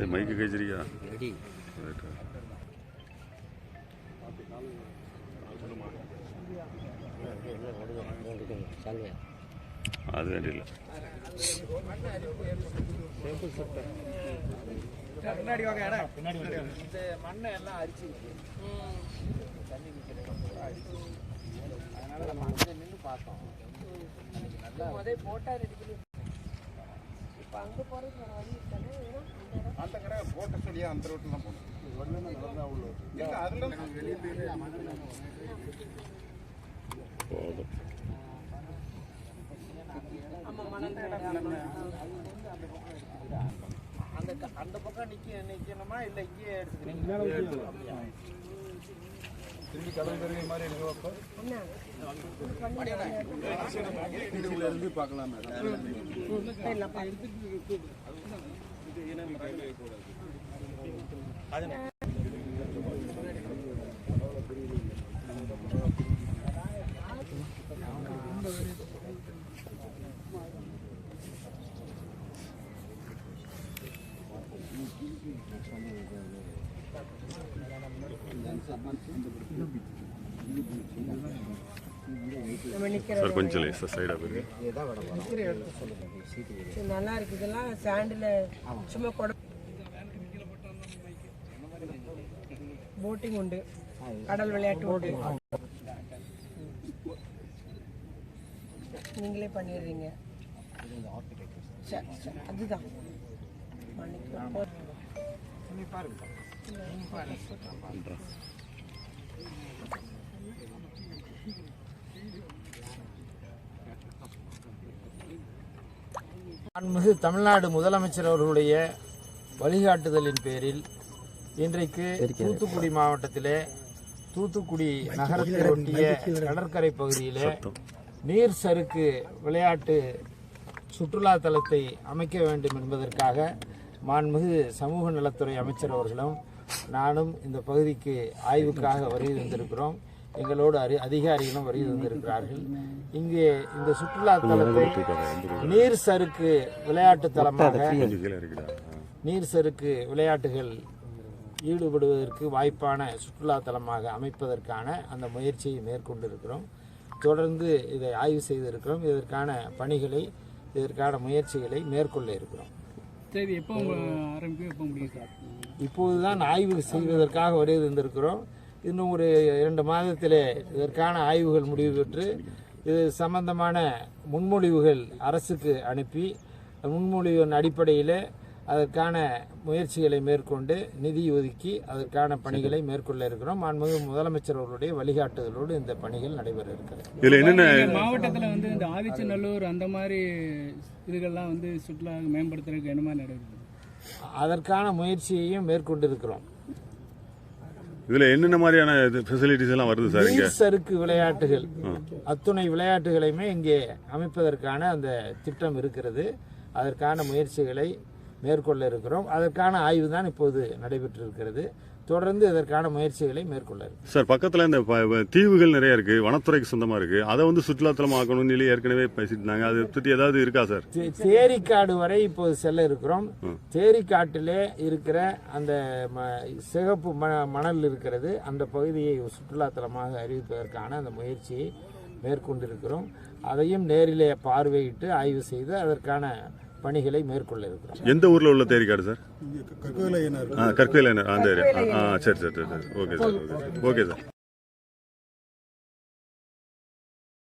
ஏய், மைக்கு கழிச்சிருக்கியா அது வேண்டியில்லை பின்னாடி வாங்க எடா பின்னாடி இந்த மண்ணை எல்லாம் அரிச்சு தண்ணி அரிச்சு அதனால நம்ம அங்கே நின்று பார்த்தோம் நல்லா அதே போட்டா ரெடி பண்ணி அங்கே போகிறதுக்கு வேறு வழி இடம் அந்த கடை போட்ட சொல்லியா அந்த ரோட்டில் தான் போகணும் இல்லை அதில் போதும். அந்த அந்த பக்கம் நிக்க நிக்கணுமா? இல்லை இங்கேயே எடுத்துக்கிறீங்களா அப்படியா? எல்லாம் பார்த்து நம்ம நிற்கிற சார் கொஞ்சம் சார் சைடாக போயிருக்கு நல்லா இருக்கு. இதெல்லாம் சாண்டில் சும்மா கொட. போட்டிங் உண்டு. கடல் விளையாட்டு உண்டு. நீங்களே பண்ணிடுறீங்க. சரி, மாண்புமிகு தமிழ்நாடு முதலமைச்சர் அவர்களுடைய வழிகாட்டுதலின் பேரில் இன்றைக்கு தூத்துக்குடி மாவட்டத்திலே தூத்துக்குடி நகரத்தை ஒட்டிய கடற்கரை பகுதியிலே நீர் சறுக்கு விளையாட்டு சுற்றுலா தலத்தை அமைக்க வேண்டும் என்பதற்காக மாண்புமிகு சமூக நலத்துறை அமைச்சர் அவர்களும் நானும் இந்த பகுதிக்கு ஆய்வுக்காக வருகை வந்திருக்கிறோம் எங்களோடு அறி அதிகாரிகளும் வருகை வந்திருக்கிறார்கள் இங்கே இந்த சுற்றுலா தலத்தை நீர் சறுக்கு விளையாட்டு தலமாக நீர் சறுக்கு விளையாட்டுகள் ஈடுபடுவதற்கு வாய்ப்பான சுற்றுலா தலமாக அமைப்பதற்கான அந்த முயற்சியை மேற்கொண்டிருக்கிறோம். தொடர்ந்து இதை ஆய்வு செய்திருக்கிறோம். இதற்கான பணிகளை இதற்கான முயற்சிகளை மேற்கொள்ள இருக்கிறோம். சரி எப்போ ஆரம்பிக்கும் எப்போ முடியும் சார்? இப்போதுதான் ஆய்வு செய்வதற்காக வருகை தந்திருக்கிறோம் இன்னும் ஒரு இரண்டு மாதத்திலே இதற்கான ஆய்வுகள் முடிவு பெற்று இது சம்பந்தமான முன்மொழிவுகள் அரசுக்கு அனுப்பி முன்மொழிவின் அடிப்படையில் அதற்கான முயற்சிகளை மேற்கொண்டு நிதி ஒதுக்கி அதற்கான பணிகளை மேற்கொள்ள இருக்கிறோம். மாண்புமிகு முதலமைச்சர் அவர்களுடைய வழிகாட்டுதலோடு இந்த பணிகள் நடைபெற இருக்கிறது. இதில் என்னென்ன மாவட்டத்தில் வந்து இந்த ஆதிச்சநல்லூர் அந்த மாதிரி இதுகள்லாம் வந்து சுற்றுலா மேம்படுத்துறதுக்கு என்ன மாதிரி நடக்குது அதற்கான முயற்சியையும் மேற்கொண்டிருக்கிறோம். இதில் என்னென்ன மாதிரியான ஃபெசிலிட்டிஸ் எல்லாம் வருது சார் இங்கே? சறுக்கு விளையாட்டுகள். அத்துணை விளையாட்டுகளையுமே இங்கே அமைப்பதற்கான அந்த திட்டம் இருக்கிறது. அதற்கான முயற்சிகளை மேற்கொள்ள இருக்கிறோம். அதற்கான ஆய்வு தான் இப்போது நடைபெற்று இருக்கிறது தொடர்ந்து இதற்கான முயற்சிகளை மேற்கொள்ள சார் பக்கத்தில் இந்த தீவுகள் நிறைய இருக்கு. வனத்துறைக்கு சொந்தமாக இருக்கு. அதை வந்து சுற்றுலாத்தலம் ஆக்கணும்னு சொல்லி ஏற்கனவே பேசிட்டு அதை பற்றி ஏதாவது இருக்கா சார்? தேரிக்காடு வரை இப்போது செல்ல இருக்கிறோம். தேரிக்காட்டிலே இருக்கிற அந்த சிகப்பு ம- மணல் இருக்கிறது. அந்த பகுதியை சுற்றுலாத்தலமாக அறிவிப்பதற்கான அந்த முயற்சியை மேற்கொண்டிருக்கிறோம். அதையும் நேரிலே பார்வையிட்டு ஆய்வு செய்து அதற்கான பணிகளை மேற்கொள்ள இருக்கிறோம் எந்த ஊரில் உள்ள தேரிக்காடு சார்? ஆ கற்கோயில் அந்த ஏரியா. ஆ ஆ, சரி சரி சரி சரி. Okay sir okay sir. Okay sir.